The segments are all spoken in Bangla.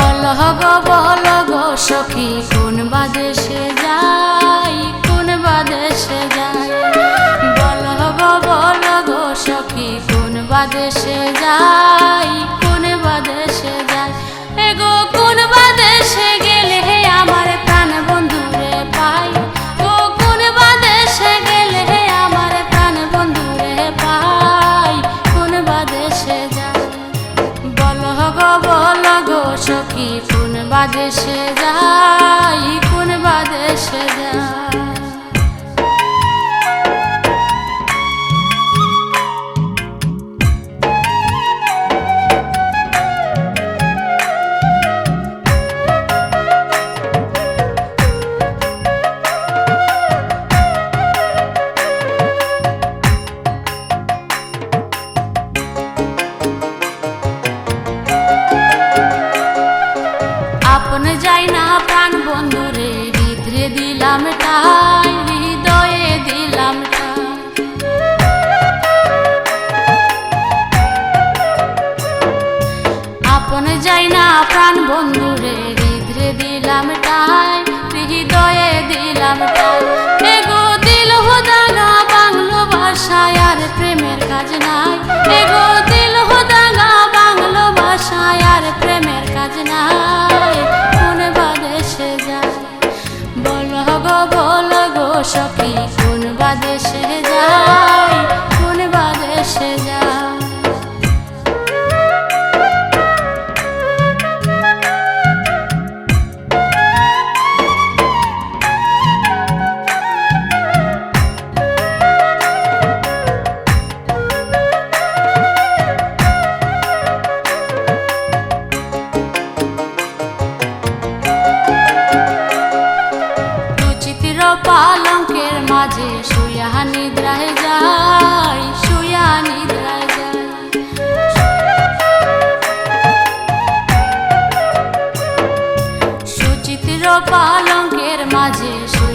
বল গো বল, গো, সখী, কোন বাদেশে যাই কোন বাদেশে যাই বল গো বল, গো, সখী, কোন বাদেশে যাই কোন বাদেশে যাই এগো কোন বাদেশে গেলে আমার প্রাণ বন্ধু রে পাই? গো কোন বাদেশে গেলে আমার প্রাণ বন্ধু রে পাই? কোন বাদেশে যাই বল গো বল কি কোন বাদেশে যাই কোন বাদেশে যাই আপন যায় না প্রাণ বন্ধু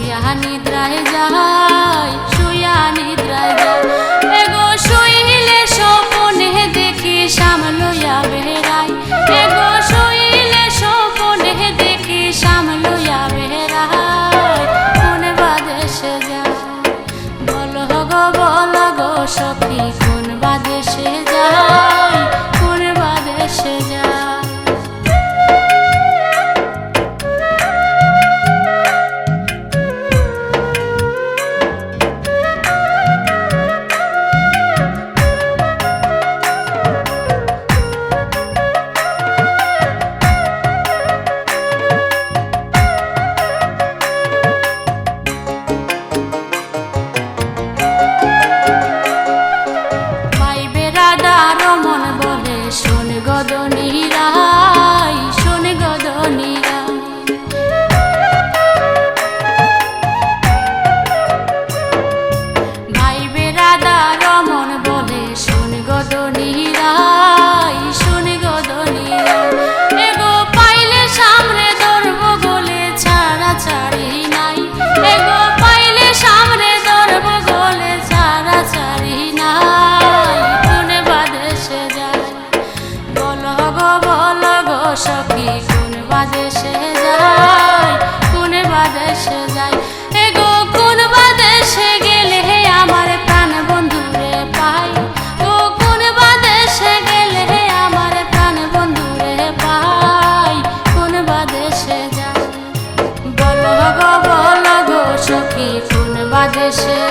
শুয়া নিদ্রায় যায় শুয়া নিদ্রায় যায় এগো, শুইলে স্বপনে দেখি সামলয়া বেহরাই এগো, শুইলে স্বপনে দেখি সামলয়া বেহরাই কোন বাদেশে যায় বল গো বল গো I don't know. 是。